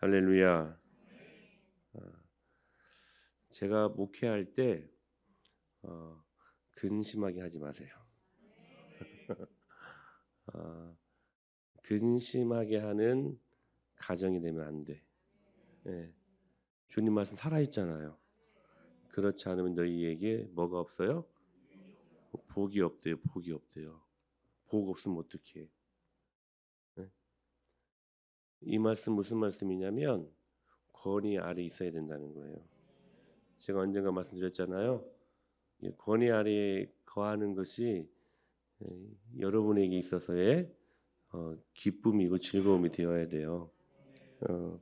할렐루야. 어, 제가 목회할 때 어, 근심하게 하지 마세요. 어, 근심하게 하는 가정이 되면 안 돼. 예. 주님 말씀 살아 있잖아요. 그렇지 않으면 너희에게 뭐가 없어요? 복이 없대요. 복이 없대요. 복 없으면 어떻게? 예? 이 말씀 무슨 말씀이냐면 권위 아래 있어야 된다는 거예요. 제가 언젠가 말씀드렸잖아요. 이 권위 아래에 거하는 것이 에, 여러분에게 있어서의 어, 기쁨이고 즐거움이 되어야 돼요. 어,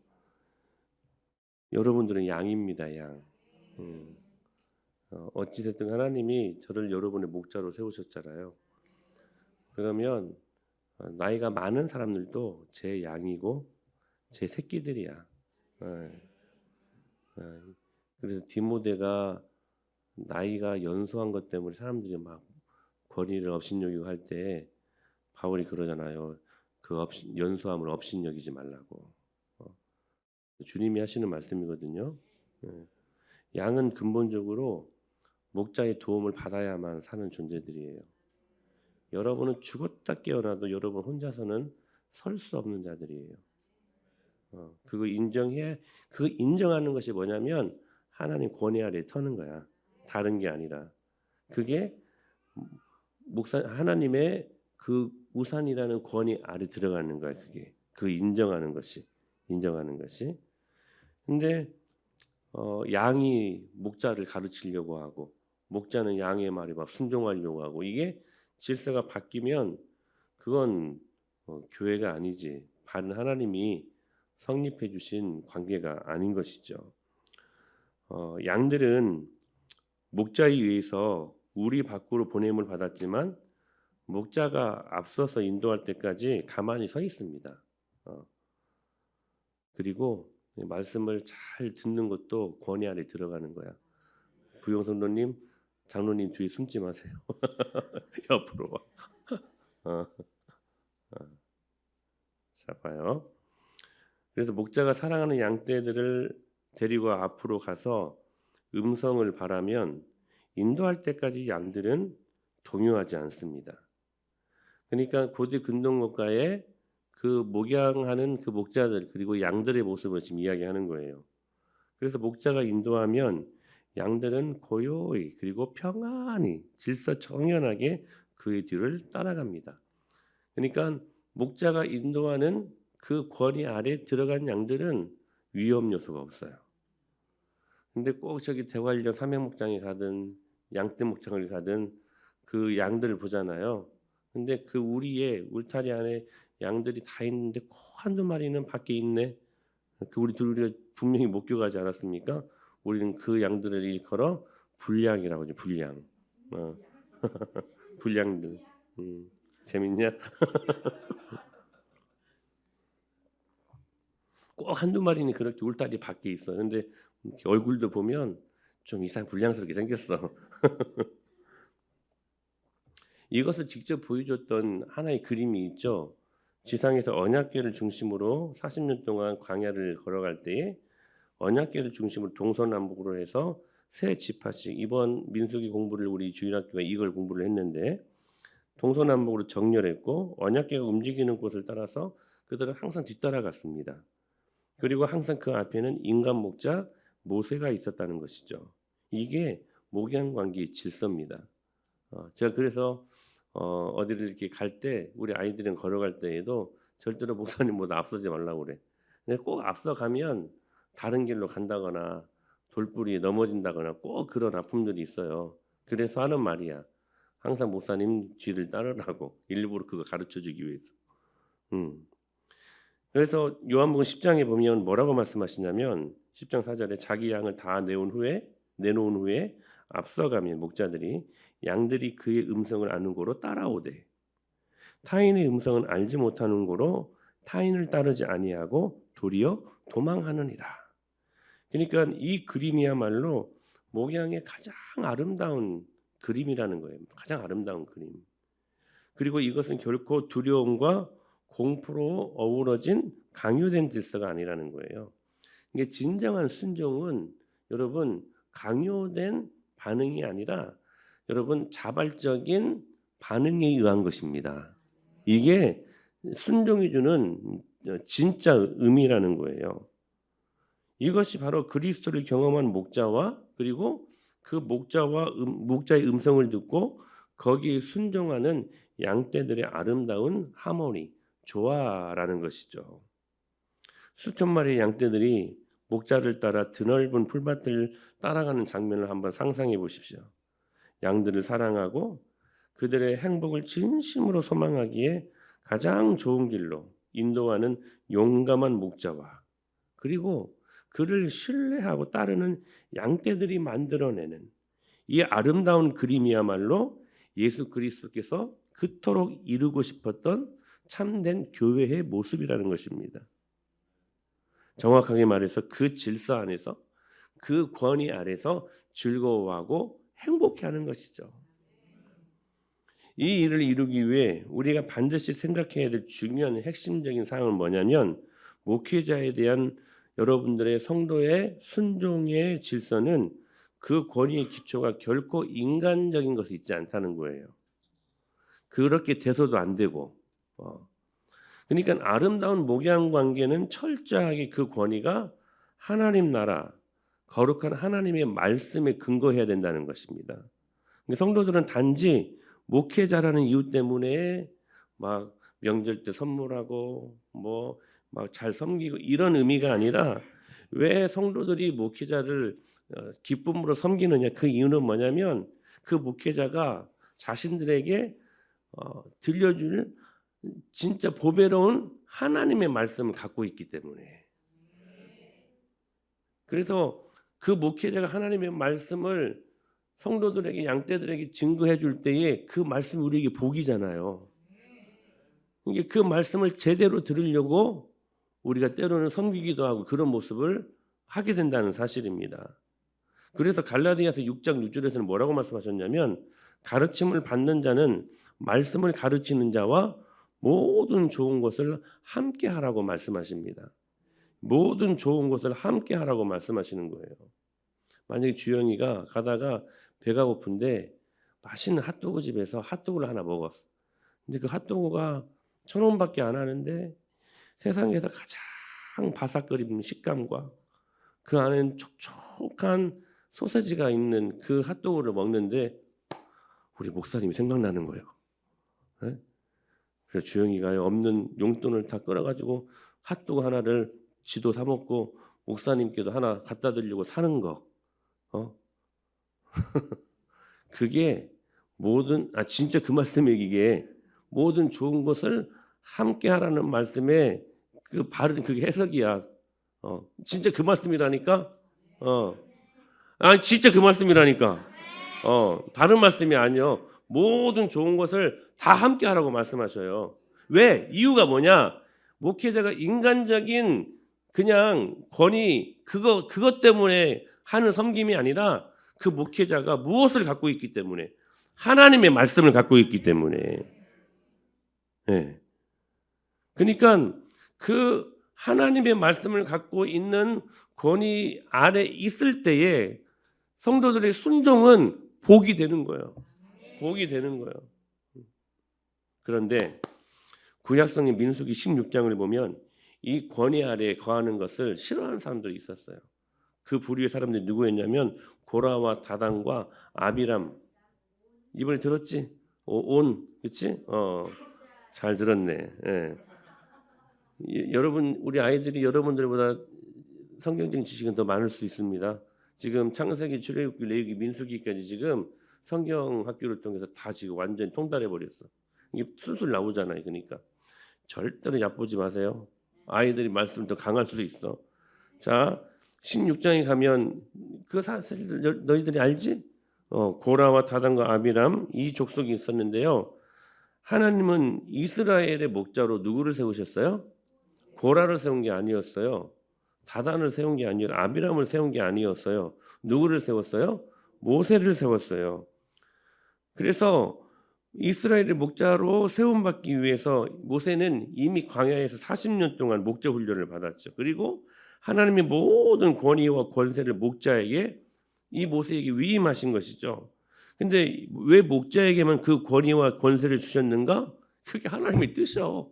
여러분들은 양입니다, 양. 음, 어, 어찌됐든 하나님이 저를 여러분의 목자로 세우셨잖아요. 그러면 어, 나이가 많은 사람들도 제 양이고 제 새끼들이야. 예. 예. 그래서 디모데가 나이가 연소한 것 때문에 사람들이 막 권위를 업신여기고 할때 바울이 그러잖아요. 그 업신, 연소함을 업신여기지 말라고. 어. 주님이 하시는 말씀이거든요. 예. 양은 근본적으로 목자의 도움을 받아야만 사는 존재들이에요. 여러분은 죽었다 깨어나도 여러분 혼자서는 설 수 없는 자들이에요. 어, 그거 인정해. 그 인정하는 것이 뭐냐면 하나님 권위 아래 서는 거야. 다른 게 아니라 그게 목사 하나님의 그 우산이라는 권위 아래 들어가는 거야. 그게 그 인정하는 것이 인정하는 것이. 근데 어, 양이 목자를 가르치려고 하고 목자는 양의 말에 막 순종하려고 하고 이게 질서가 바뀌면 그건 어, 교회가 아니지 바른 하나님이 성립해 주신 관계가 아닌 것이죠. 어, 양들은 목자에 의해서 우리 밖으로 보냄을 받았지만 목자가 앞서서 인도할 때까지 가만히 서 있습니다. 어. 그리고 말씀을 잘 듣는 것도 권위 안에 들어가는 거야. 부용성도님, 장로님 뒤에 숨지 마세요. 옆으로 와. 어. 어. 자 봐요. 그래서 목자가 사랑하는 양떼들을 데리고 앞으로 가서 음성을 바라면 인도할 때까지 양들은 동요하지 않습니다. 그러니까 고대 근동국가에 그 목양하는 그 목자들 그리고 양들의 모습을 지금 이야기하는 거예요. 그래서 목자가 인도하면 양들은 고요히 그리고 평안히 질서 정연하게 그의 뒤를 따라갑니다. 그러니까 목자가 인도하는 그 권위 아래 들어간 양들은 위험 요소가 없어요. 근데 꼭 저기 대관령 삼양목장에 가든 양떼 목장을 가든 그 양들을 보잖아요. 근데 그 우리의 울타리 안에 양들이 다 있는데 꼭 한두 마리는 밖에 있네. 그 우리 둘이 분명히 목격하지 않았습니까? 우리는 그 양들을 일컬어 불량이라고 하죠. 불량. 어. 불량들. 음. 재밌냐? 꼭 한두 마리는 그렇게 울타리 밖에 있어. 근데 얼굴도 보면 좀 이상 불량스럽게 생겼어. 이것을 직접 보여줬던 하나의 그림이 있죠. 지상에서 언약궤를 중심으로 40년 동안 광야를 걸어갈 때에 언약궤를 중심으로 동서남북으로 해서 세 지파씩 이번 민수기 공부를 우리 주일학교가 이걸 공부를 했는데 동서남북으로 정렬했고 언약궤가 움직이는 곳을 따라서 그들은 항상 뒤따라갔습니다. 그리고 항상 그 앞에는 인간 목자 모세가 있었다는 것이죠. 이게 목양 관계의 질서입니다. 어, 제가 그래서 어, 어디를 이렇게 갈 때 우리 아이들은 걸어갈 때에도 절대로 목사님보다 앞서지 말라고 그래. 근데 꼭 앞서가면 다른 길로 간다거나 돌뿌리에 넘어진다거나 꼭 그런 아픔들이 있어요. 그래서 하는 말이야. 항상 목사님 뒤를 따르라고 일부러 그거 가르쳐 주기 위해서. 음. 그래서 요한복음 10장에 보면 뭐라고 말씀하시냐면 10장 4절에 자기 양을 다 내온 후에 내놓은 후에 앞서가면 목자들이 양들이 그의 음성을 아는 고로 따라오되 타인의 음성은 알지 못하는 고로 타인을 따르지 아니하고 도리어 도망하느니라. 그러니까 이 그림이야말로 목양의 가장 아름다운 그림이라는 거예요. 가장 아름다운 그림. 그리고 이것은 결코 두려움과 공포로 어우러진 강요된 질서가 아니라는 거예요. 이게 진정한 순종은 여러분 강요된 반응이 아니라 여러분 자발적인 반응에 의한 것입니다. 이게 순종이 주는 진짜 의미라는 거예요. 이것이 바로 그리스도를 경험한 목자와 그리고 그 목자와 음, 목자의 음성을 듣고 거기에 순종하는 양떼들의 아름다운 하모니, 조화라는 것이죠. 수천 마리의 양떼들이 목자를 따라 드넓은 풀밭을 따라가는 장면을 한번 상상해 보십시오. 양들을 사랑하고 그들의 행복을 진심으로 소망하기에 가장 좋은 길로 인도하는 용감한 목자와 그리고 그를 신뢰하고 따르는 양떼들이 만들어내는 이 아름다운 그림이야말로 예수 그리스도께서 그토록 이루고 싶었던 참된 교회의 모습이라는 것입니다. 정확하게 말해서 그 질서 안에서 그 권위 아래서 즐거워하고 행복해하는 것이죠. 이 일을 이루기 위해 우리가 반드시 생각해야 될 중요한 핵심적인 사항은 뭐냐면 목회자에 대한 여러분들의 성도의 순종의 질서는 그 권위의 기초가 결코 인간적인 것이 있지 않다는 거예요. 그렇게 돼서도 안 되고, 어. 그러니까 아름다운 목양 관계는 철저하게 그 권위가 하나님 나라, 거룩한 하나님의 말씀에 근거해야 된다는 것입니다. 성도들은 단지 목회자라는 이유 때문에 막 명절 때 선물하고 뭐 막 잘 섬기고 이런 의미가 아니라 왜 성도들이 목회자를 어, 기쁨으로 섬기느냐 그 이유는 뭐냐면 그 목회자가 자신들에게 어, 들려줄 진짜 보배로운 하나님의 말씀을 갖고 있기 때문에 그래서 그 목회자가 하나님의 말씀을 성도들에게 양떼들에게 증거해 줄 때에 그 말씀이 우리에게 복이잖아요. 이게 그 말씀을 제대로 들으려고 우리가 때로는 섬기기도 하고 그런 모습을 하게 된다는 사실입니다. 그래서 갈라디아서 6장 6절에서는 뭐라고 말씀하셨냐면 가르침을 받는 자는 말씀을 가르치는 자와 모든 좋은 것을 함께 하라고 말씀하십니다. 모든 좋은 것을 함께 하라고 말씀하시는 거예요. 만약에 주영이가 가다가 배가 고픈데 맛있는 핫도그 집에서 핫도그를 하나 먹었어. 근데 그 핫도그가 천 원밖에 안 하는데 세상에서 가장 바삭거리는 식감과 그 안에는 촉촉한 소세지가 있는 그 핫도그를 먹는데 우리 목사님이 생각나는 거예요. 네? 그래서 주영이가 없는 용돈을 다 끌어가지고 핫도그 하나를 지도 사 먹고 목사님께도 하나 갖다 드리려고 사는 거. 어? 그게 모든 아 진짜 그 말씀이 이게 모든 좋은 것을 함께 하라는 말씀에 그 바른 그게 해석이야. 어. 진짜 그 말씀이라니까. 어. 아 진짜 그 말씀이라니까. 어. 다른 말씀이 아니요. 모든 좋은 것을 다 함께 하라고 말씀하셔요. 왜? 이유가 뭐냐? 목회자가 인간적인 그냥 권위 그거 그것 때문에 하는 섬김이 아니라 그 목회자가 무엇을 갖고 있기 때문에 하나님의 말씀을 갖고 있기 때문에 예. 그러니까 그 하나님의 말씀을 갖고 있는 권위 아래 있을 때에 성도들의 순종은 복이 되는 거예요. 복이 되는 거예요. 그런데 구약성의 민수기 16장을 보면 이 권위 아래에 거하는 것을 싫어하는 사람들이 있었어요. 그 부류의 사람들이 누구였냐면 고라와 다단과 아비람 이번에 들었지? 오, 온 그렇지? 어, 잘 들었네. 예. 예, 여러분 우리 아이들이 여러분들보다 성경적 지식은 더 많을 수 있습니다. 지금 창세기, 출애굽기, 레위기, 민수기까지 지금 성경 학교를 통해서 다 지금 완전히 통달해 버렸어. 이게 술술 나오잖아요. 그러니까 절대로 얕보지 마세요. 아이들이 말씀 더 강할 수도 있어. 자, 16장에 가면 그 사실 너희들이 알지? 어, 고라와 다단과 아비람 이 족속이 있었는데요. 하나님은 이스라엘의 목자로 누구를 세우셨어요? 고라를 세운 게 아니었어요. 다단을 세운 게 아니었, 아비람을 세운 게 아니었어요. 누구를 세웠어요? 모세를 세웠어요. 그래서 이스라엘의 목자로 세움받기 위해서 모세는 이미 광야에서 40년 동안 목자 훈련을 받았죠. 그리고 하나님의 모든 권위와 권세를 목자에게 이 모세에게 위임하신 것이죠. 근데 왜 목자에게만 그 권위와 권세를 주셨는가? 그게 하나님의 뜻이요.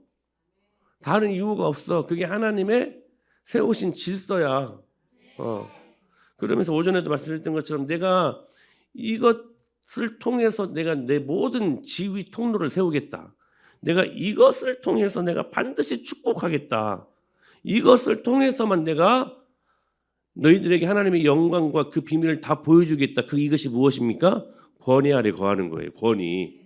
다른 이유가 없어. 그게 하나님의 세우신 질서야. 어. 그러면서 오전에도 말씀드렸던 것처럼 내가 이것을 통해서 내가 내 모든 지위 통로를 세우겠다. 내가 이것을 통해서 내가 반드시 축복하겠다. 이것을 통해서만 내가 너희들에게 하나님의 영광과 그 비밀을 다 보여주겠다. 그 이것이 무엇입니까? 권위 아래 거하는 거예요. 권위.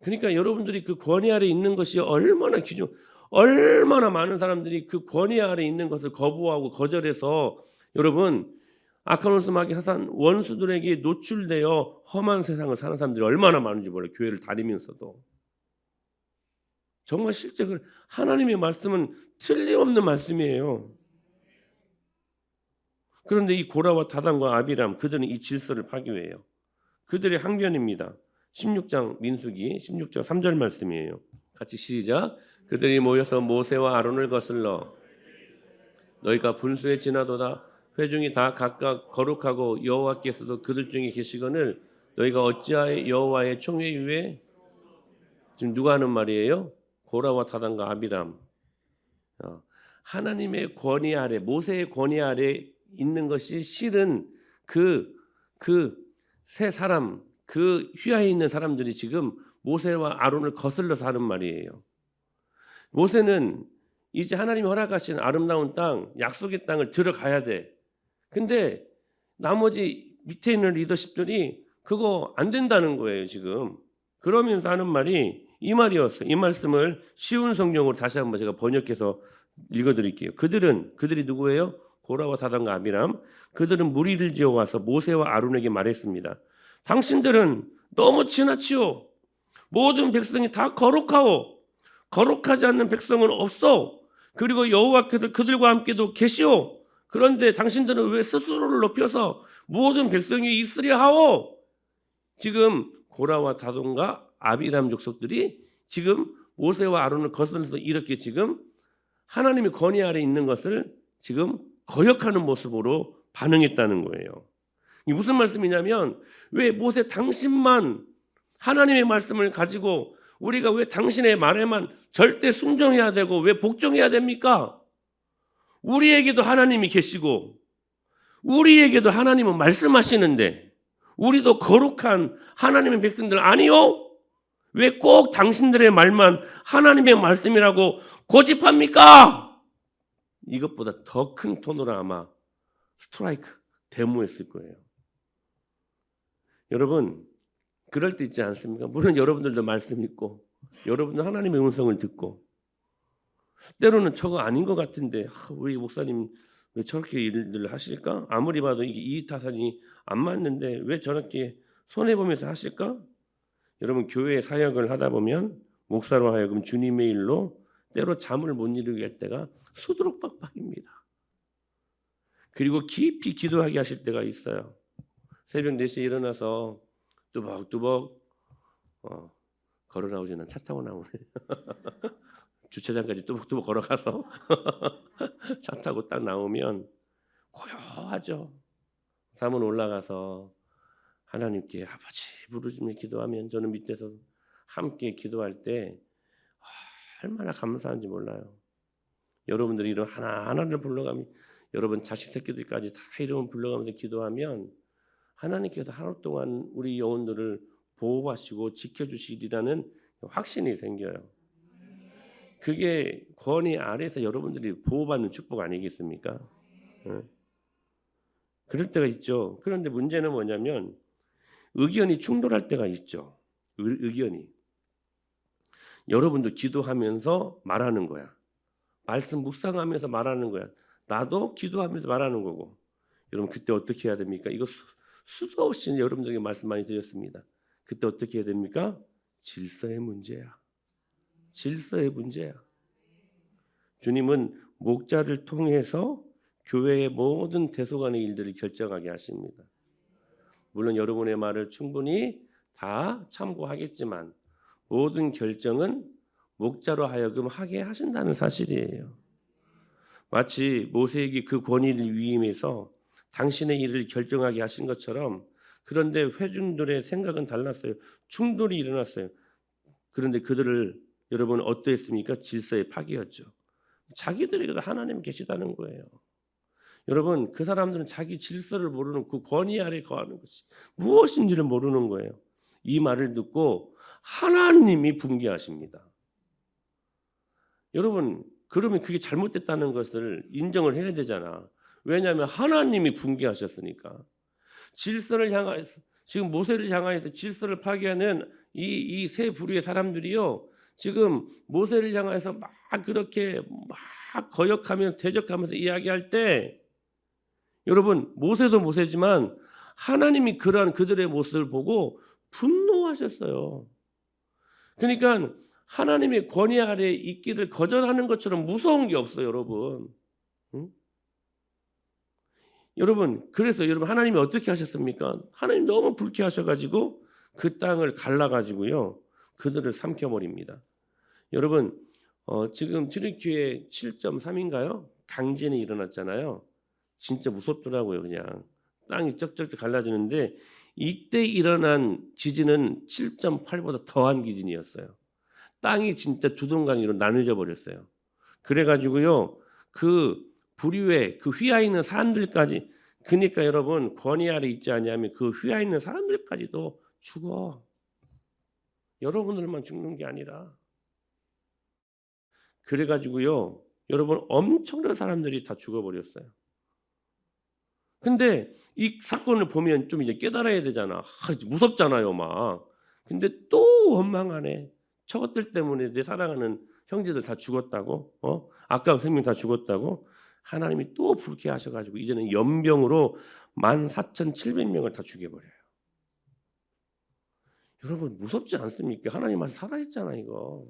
그러니까 여러분들이 그 권위 아래 있는 것이 얼마나 기준, 얼마나 많은 사람들이 그 권위 아래 있는 것을 거부하고 거절해서 여러분 아카노스마기 하산 원수들에게 노출되어 험한 세상을 사는 사람들이 얼마나 많은지 몰라요. 교회를 다니면서도. 정말 실제 그 하나님의 말씀은 틀림없는 말씀이에요. 그런데 이 고라와 다단과 아비람 그들은 이 질서를 파괴해요. 그들의 항변입니다. 16장 민수기 16장 3절 말씀이에요. 같이 시작. 그들이 모여서 모세와 아론을 거슬러 너희가 분수에 지나도다 회중이 다 각각 거룩하고 여호와께서도 그들 중에 계시거늘 너희가 어찌하여 여호와의 총회 위에 지금 누가 하는 말이에요? 고라와 다단과 아비람. 어, 하나님의 권위 아래 모세의 권위 아래 있는 것이 실은 그 그 세 사람 그 휘하에 있는 사람들이 지금 모세와 아론을 거슬러서 하는 말이에요. 모세는 이제 하나님이 허락하신 아름다운 땅, 약속의 땅을 들어가야 돼. 근데 나머지 밑에 있는 리더십들이 그거 안 된다는 거예요, 지금. 그러면서 하는 말이 이 말이었어요. 이 말씀을 쉬운 성경으로 다시 한번 제가 번역해서 읽어 드릴게요. 그들은 그들이 누구예요? 고라와 다단과 아비람. 그들은 무리를 지어 와서 모세와 아론에게 말했습니다. 당신들은 너무 지나치오. 모든 백성이 다 거룩하오. 거룩하지 않는 백성은 없어. 그리고 여호와께서 그들과 함께도 계시오. 그런데 당신들은 왜 스스로를 높여서 모든 백성이 있으려 하오? 지금 고라와 다돈과 아비람 족속들이 지금 모세와 아론을 거슬러서 이렇게 지금 하나님의 권위 아래 있는 것을 지금 거역하는 모습으로 반응했다는 거예요. 이 무슨 말씀이냐면 왜 모세 당신만 하나님의 말씀을 가지고 우리가 왜 당신의 말에만 절대 순종해야 되고 왜 복종해야 됩니까? 우리에게도 하나님이 계시고 우리에게도 하나님은 말씀하시는데 우리도 거룩한 하나님의 백성들 아니요? 왜 꼭 당신들의 말만 하나님의 말씀이라고 고집합니까? 이것보다 더 큰 톤으로 아마 스트라이크 데모했을 거예요. 여러분 그럴 때 있지 않습니까? 물론 여러분들도 말씀 있고 여러분도 하나님의 음성을 듣고 때로는 저거 아닌 것 같은데 하, 우리 목사님 왜 저렇게 일들을 하실까? 아무리 봐도 이게 이타산이 안 맞는데 왜 저렇게 손해 보면서 하실까? 여러분 교회 사역을 하다 보면 목사로 하여금 주님의 일로 때로 잠을 못 이루게 할 때가 수두룩박박입니다. 그리고 깊이 기도하게 하실 때가 있어요. 새벽 4시에 일어나서 뚜벅뚜벅 어, 걸어 나오지는 차 타고 나오네. 주차장까지 뚜벅뚜벅 걸어가서 차 타고 딱 나오면 고요하죠. 사문 올라가서 하나님께 아버지 부르짖며 기도하면 저는 밑에서 함께 기도할 때 아, 얼마나 감사한지 몰라요. 여러분들이 이런 하나 하나를 불러가며 여러분 자식 새끼들까지 다 이름을 불러가면서 기도하면 하나님께서 하루 동안 우리 영혼들을 보호하시고 지켜주시리라는 확신이 생겨요. 그게 권위 아래서 여러분들이 보호받는 축복 아니겠습니까? 응? 그럴 때가 있죠. 그런데 문제는 뭐냐면 의견이 충돌할 때가 있죠. 의, 의견이. 여러분도 기도하면서 말하는 거야. 말씀 묵상하면서 말하는 거야. 나도 기도하면서 말하는 거고. 여러분 그때 어떻게 해야 됩니까? 이거 수, 수도 없이 여러분들에게 말씀 많이 드렸습니다. 그때 어떻게 해야 됩니까? 질서의 문제야. 질서의 문제야. 주님은 목자를 통해서 교회의 모든 대소간의 일들을 결정하게 하십니다. 물론 여러분의 말을 충분히 다 참고하겠지만 모든 결정은 목자로 하여금 하게 하신다는 사실이에요. 마치 모세에게 그 권위를 위임해서 당신의 일을 결정하게 하신 것처럼 그런데 회중들의 생각은 달랐어요. 충돌이 일어났어요. 그런데 그들을 여러분 어떠했습니까? 질서의 파괴였죠. 자기들에게도 하나님 계시다는 거예요. 여러분 그 사람들은 자기 질서를 모르는 그 권위 아래 거하는 것이 무엇인지를 모르는 거예요. 이 말을 듣고 하나님이 분개하십니다. 여러분 그러면 그게 잘못됐다는 것을 인정을 해야 되잖아. 왜냐하면 하나님이 분개하셨으니까 질서를 향하여서 지금 모세를 향하여서 질서를 파괴하는 이 이 세 부류의 사람들이요. 지금 모세를 향해서 막 그렇게 막 거역하면서 대적하면서 이야기할 때 여러분 모세도 모세지만 하나님이 그러한 그들의 모습을 보고 분노하셨어요. 그러니까 하나님의 권위 아래 있기를 거절하는 것처럼 무서운 게 없어요, 여러분. 응? 여러분, 그래서 여러분 하나님이 어떻게 하셨습니까? 하나님 너무 불쾌하셔가지고 그 땅을 갈라가지고요 그들을 삼켜버립니다. 여러분, 어, 지금 트리키에 7.3인가요? 강진이 일어났잖아요. 진짜 무섭더라고요, 그냥 땅이 쩍쩍쩍 갈라지는데 이때 일어난 지진은 7.8보다 더한 지진이었어요. 땅이 진짜 두 동강이로 나눠져 버렸어요. 그래가지고요 그 부류에 그 휘하 있는 사람들까지 그러니까 여러분 권위 아래 있지 않냐면 그 휘하 있는 사람들까지도 죽어. 여러분들만 죽는 게 아니라 그래 가지고요 여러분 엄청난 사람들이 다 죽어 버렸어요. 근데 이 사건을 보면 좀 이제 깨달아야 되잖아. 아, 무섭잖아요, 막. 근데 또 원망하네. 저것들 때문에 내 사랑하는 형제들 다 죽었다고, 어? 아까운 생명 다 죽었다고. 하나님이 또 불쾌하셔 가지고 이제는 연병으로 14,700명을 다 죽여 버려요. 여러분 무섭지 않습니까? 하나님 말씀 살아 있잖아 이거.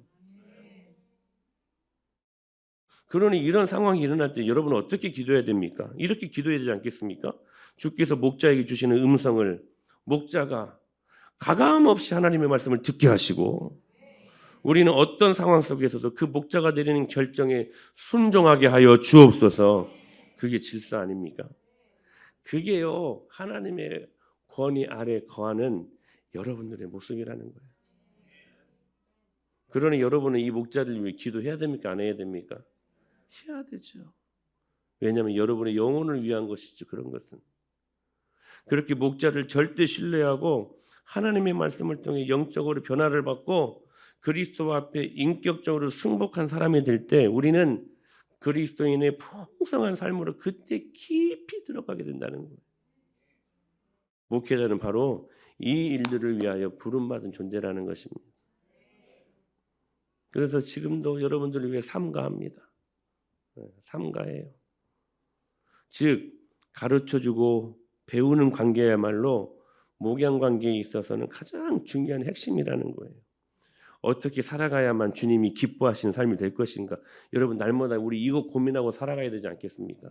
그러니 이런 상황이 일어날 때 여러분은 어떻게 기도해야 됩니까? 이렇게 기도해야 되지 않겠습니까? 주께서 목자에게 주시는 음성을 목자가 가감 없이 하나님의 말씀을 듣게 하시고 우리는 어떤 상황 속에서도 그 목자가 내리는 결정에 순종하게 하여 주옵소서. 그게 질서 아닙니까? 그게요 하나님의 권위 아래 거하는 여러분들의 모습이라는 거예요. 그러니 여러분은 이 목자를 위해 기도해야 됩니까? 안 해야 됩니까? 해야 되죠. 왜냐하면 여러분의 영혼을 위한 것이죠. 그런 것은 그렇게 목자를 절대 신뢰하고 하나님의 말씀을 통해 영적으로 변화를 받고 그리스도 앞에 인격적으로 승복한 사람이 될 때 우리는 그리스도인의 풍성한 삶으로 그때 깊이 들어가게 된다는 거예요. 목회자는 바로 이 일들을 위하여 부름받은 존재라는 것입니다. 그래서 지금도 여러분들을 위해 삼가합니다. 네, 삼가해요. 즉 가르쳐주고 배우는 관계야말로 목양 관계에 있어서는 가장 중요한 핵심이라는 거예요. 어떻게 살아가야만 주님이 기뻐하시는 삶이 될 것인가? 여러분 날마다 우리 이거 고민하고 살아가야 되지 않겠습니까?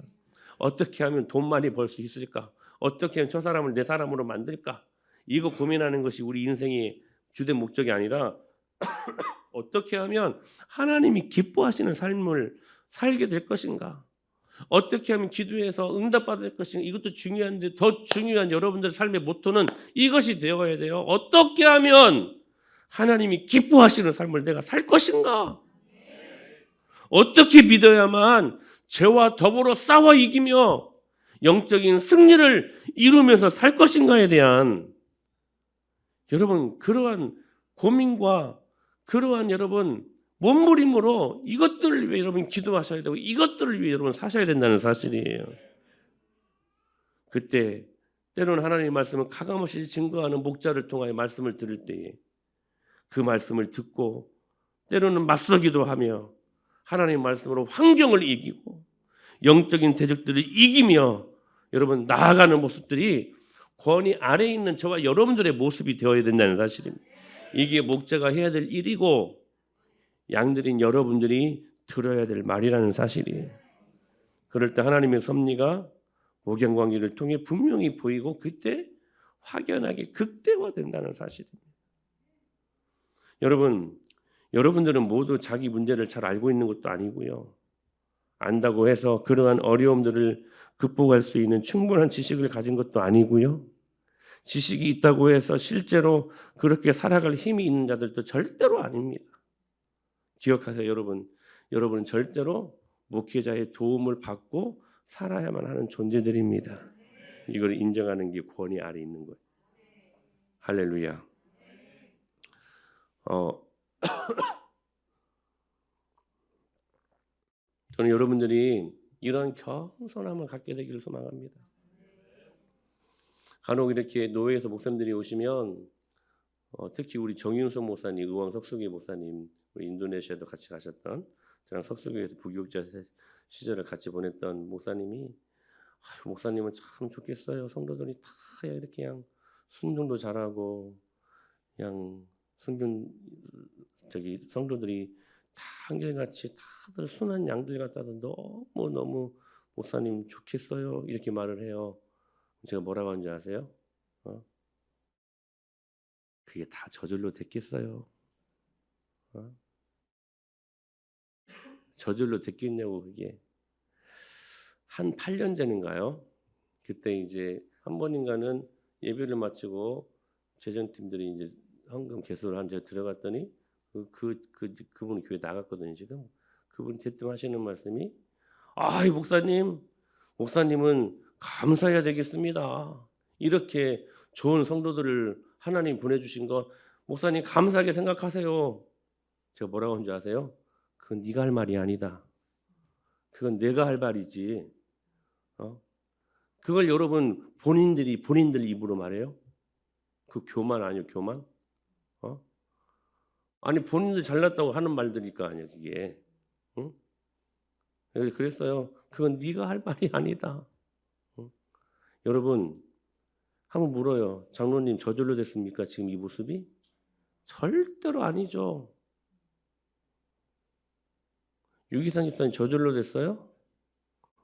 어떻게 하면 돈 많이 벌 수 있을까? 어떻게 하면 저 사람을 내 사람으로 만들까? 이거 고민하는 것이 우리 인생의 주된 목적이 아니라 어떻게 하면 하나님이 기뻐하시는 삶을 살게 될 것인가? 어떻게 하면 기도해서 응답받을 것인가? 이것도 중요한데 더 중요한 여러분들 삶의 모토는 이것이 되어야 돼요. 어떻게 하면 하나님이 기뻐하시는 삶을 내가 살 것인가? 어떻게 믿어야만 죄와 더불어 싸워 이기며 영적인 승리를 이루면서 살 것인가에 대한 여러분 그러한 고민과 그러한 여러분 몸부림으로 이것들을 위해 여러분 기도하셔야 되고 이것들을 위해 여러분 사셔야 된다는 사실이에요. 그때 때로는 하나님의 말씀을 가감없이 증거하는 목자를 통하여 말씀을 들을 때에 그 말씀을 듣고 때로는 맞서기도 하며 하나님의 말씀으로 환경을 이기고 영적인 대적들을 이기며 여러분 나아가는 모습들이 권위 아래 에 있는 저와 여러분들의 모습이 되어야 된다는 사실입니다. 이게 목자가 해야 될 일이고 양들인 여러분들이 들어야 될 말이라는 사실이에요. 그럴 때 하나님의 섭리가 목양 관계를 통해 분명히 보이고 그때 확연하게 극대화된다는 사실입니다. 여러분, 여러분들은 모두 자기 문제를 잘 알고 있는 것도 아니고요. 안다고 해서 그러한 어려움들을 극복할 수 있는 충분한 지식을 가진 것도 아니고요. 지식이 있다고 해서 실제로 그렇게 살아갈 힘이 있는 자들도 절대로 아닙니다. 기억하세요, 여러분. 여러분은 절대로 목회자의 도움을 받고 살아야만 하는 존재들입니다. 이걸 인정하는 게 권위 아래 있는 거예요. 할렐루야. 어, 저는 여러분들이 이러한 겸손함을 갖게 되기를 소망합니다. 간혹 이렇게 노예에서 목사님들이 오시면 어, 특히 우리 정윤석 목사님, 의왕 석수교 목사님, 우리 인도네시아도 같이 가셨던 저랑 석수교에서 부교육자 시절을 같이 보냈던 목사님이 아유, 목사님은 참 좋겠어요. 성도들이 다 이렇게 그냥 순종도 잘하고 그냥 순종 저기 성도들이 다 한결같이 다들 순한 양들 같아서 너무 너무 목사님 좋겠어요. 이렇게 말을 해요. 제가 뭐라고 하는지 아세요? 어? 그게 다 저절로 됐겠어요. 어? 저절로 됐겠냐고 그게 한 8년 전인가요? 그때 이제 한 번인가는 예배를 마치고 재정팀들이 이제 헌금 개수를 한 제가 들어갔더니 그, 그, 그, 그분이 교회 나갔거든요, 지금. 그분이 대뜸 하시는 말씀이, 아이, 목사님, 목사님은 감사해야 되겠습니다. 이렇게 좋은 성도들을 하나님 보내주신 거, 목사님 감사하게 생각하세요. 제가 뭐라고 한 줄 아세요? 그건 네가 할 말이 아니다. 그건 내가 할 말이지. 어? 그걸 여러분 본인들이 본인들 입으로 말해요? 그 교만 아니요, 교만? 어? 아니 본인들 잘났다고 하는 말들일까 아니야 그게. 응? 그랬어요. 그건 네가 할 말이 아니다. 응? 여러분 한번 물어요. 장로님 저절로 됐습니까? 지금 이 모습이? 절대로 아니죠. 유기상 집사님 저절로 됐어요?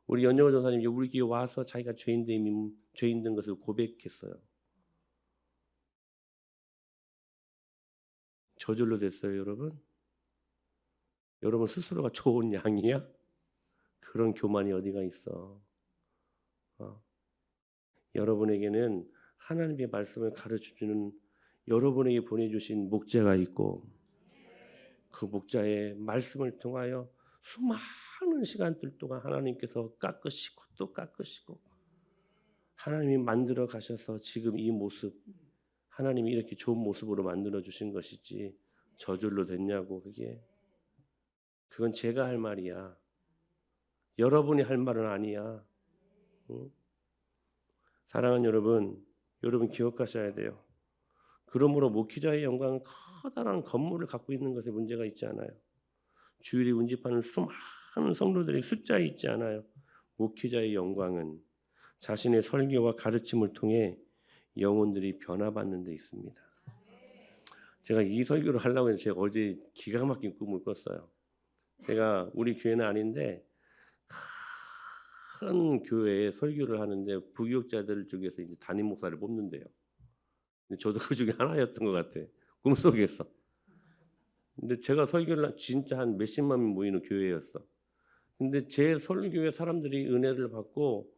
우리 연영호 전사님 우리 교회 와서 자기가 죄인 됨 죄인 된 것을 고백했어요. 저절로 됐어요, 여러분? 여러분 스스로가 좋은 양이야? 그런 교만이 어디가 있어? 어? 여러분에게는 하나님의 말씀을 가르쳐 주는 여러분에게 보내주신 목자가 있고 그 목자의 말씀을 통하여 수많은 시간들 동안 하나님께서 깎으시고 또 깎으시고 하나님이 만들어 가셔서 지금 이 모습 하나님이 이렇게 좋은 모습으로 만들어 주신 것이지 저절로 됐냐고 그게 그건 제가 할 말이야. 여러분이 할 말은 아니야. 응? 사랑하는 여러분, 여러분 기억하셔야 돼요. 그러므로 목회자의 영광은 커다란 건물을 갖고 있는 것에 문제가 있지 않아요. 주일에 운집하는 수많은 성도들의 숫자에 있지 않아요. 목회자의 영광은 자신의 설교와 가르침을 통해 영혼들이 변화받는 데 있습니다. 제가 이 설교를 하려고 해서 제가 어제 기가 막힌 꿈을 꿨어요. 제가 우리 교회는 아닌데 큰 교회에 설교를 하는데 부교육자들 중에서 이제 담임 목사를 뽑는데요. 저도 그 중에 하나였던 것 같아. 꿈속에서. 근데 제가 설교를 진짜 한 몇십만 명 모이는 교회였어. 근데 제 설교회 사람들이 은혜를 받고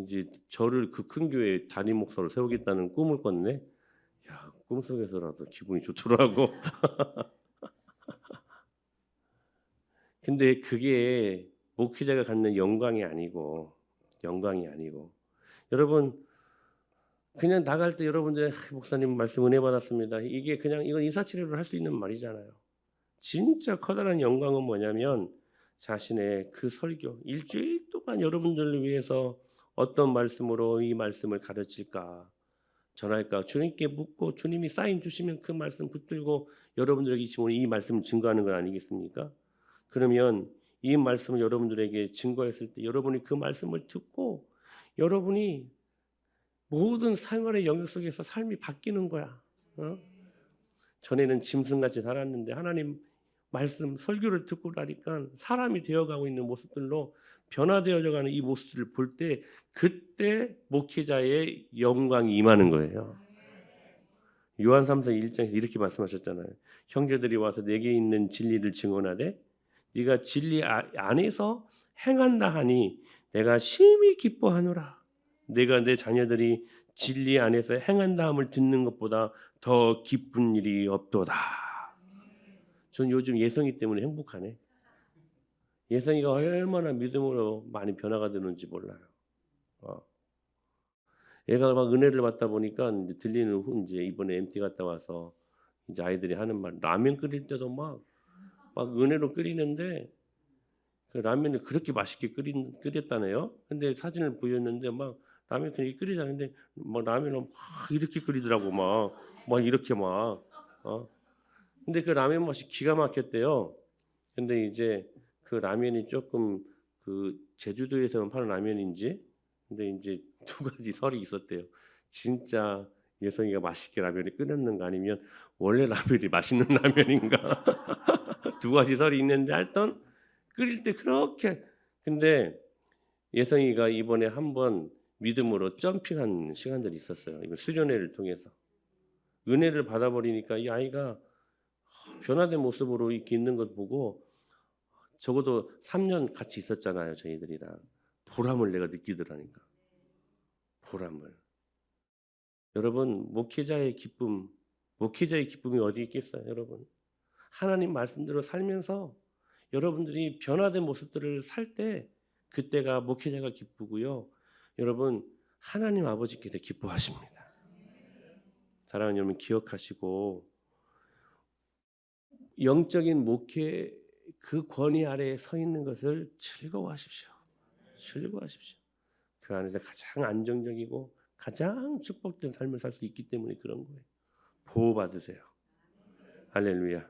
이제 저를 그 큰 교회 담임 목사로 세우겠다는 꿈을 꿨네. 야 꿈속에서라도 기분이 좋더라고. 근데 그게 목회자가 갖는 영광이 아니고 영광이 아니고 여러분 그냥 나갈 때 여러분들 목사님 말씀 은혜 받았습니다. 이게 그냥 이건 인사치레로 할 수 있는 말이잖아요. 진짜 커다란 영광은 뭐냐면 자신의 그 설교 일주일 동안 여러분들을 위해서 어떤 말씀으로 이 말씀을 가르칠까 전할까 주님께 묻고 주님이 사인 주시면 그 말씀 붙들고 여러분들에게 지금 이 말씀을 증거하는 건 아니겠습니까? 그러면 이 말씀을 여러분들에게 증거했을 때 여러분이 그 말씀을 듣고 여러분이 모든 생활의 영역 속에서 삶이 바뀌는 거야. 어? 전에는 짐승같이 살았는데 하나님 말씀 설교를 듣고 나니까 사람이 되어가고 있는 모습들로 변화되어져가는 이 모습들을 볼 때 그때 목회자의 영광이 임하는 거예요. 요한 3서 1장에서 이렇게 말씀하셨잖아요. 형제들이 와서 내게 있는 진리를 증언하되 네가 진리 아- 안에서 행한다 하니 내가 심히 기뻐하노라. 내가 내 자녀들이 진리 안에서 행한다 함을 듣는 것보다 더 기쁜 일이 없도다. 전 요즘 예성이 때문에 행복하네. 예성이가 얼마나 믿음으로 많이 변화가 되는지 몰라요. 어. 얘가 막 은혜를 받다 보니까 이제 들리는 후 이제 이번에 MT 갔다 와서 이제 아이들이 하는 말 라면 끓일 때도 막 막 은혜로 끓이는데 그 라면을 그렇게 맛있게 끓인 끓였다네요. 근데 사진을 보였는데 막 라면 그냥 끓이자는데 막 라면을 막 이렇게 끓이더라고 막 막 이렇게 막 어. 근데 그 라면 맛이 기가 막혔대요. 근데 이제 그 라면이 조금 그 제주도에서만 파는 라면인지 근데 이제 두 가지 설이 있었대요. 진짜 예성이가 맛있게 라면을 끓였는가 아니면 원래 라면이 맛있는 라면인가 두 가지 설이 있는데 하여튼 끓일 때 그렇게 근데 예성이가 이번에 한번 믿음으로 점핑한 시간들이 있었어요. 이번 수련회를 통해서 은혜를 받아버리니까 이 아이가 변화된 모습으로 이렇게 있는 것 보고 적어도 3년 같이 있었잖아요 저희들이랑. 보람을 내가 느끼더라니까. 보람을. 여러분 목회자의 기쁨 목회자의 기쁨이 어디 있겠어요 여러분? 하나님 말씀대로 살면서 여러분들이 변화된 모습들을 살 때 그때가 목회자가 기쁘고요. 여러분 하나님 아버지께서 기뻐하십니다. 사랑하는 여러분 기억하시고 영적인 목회 그 권위 아래에 서 있는 것을 즐거워하십시오. 즐거워하십시오. 그 안에서 가장 안정적이고 가장 축복된 삶을 살 수 있기 때문에 그런 거예요. 보호받으세요. 할렐루야.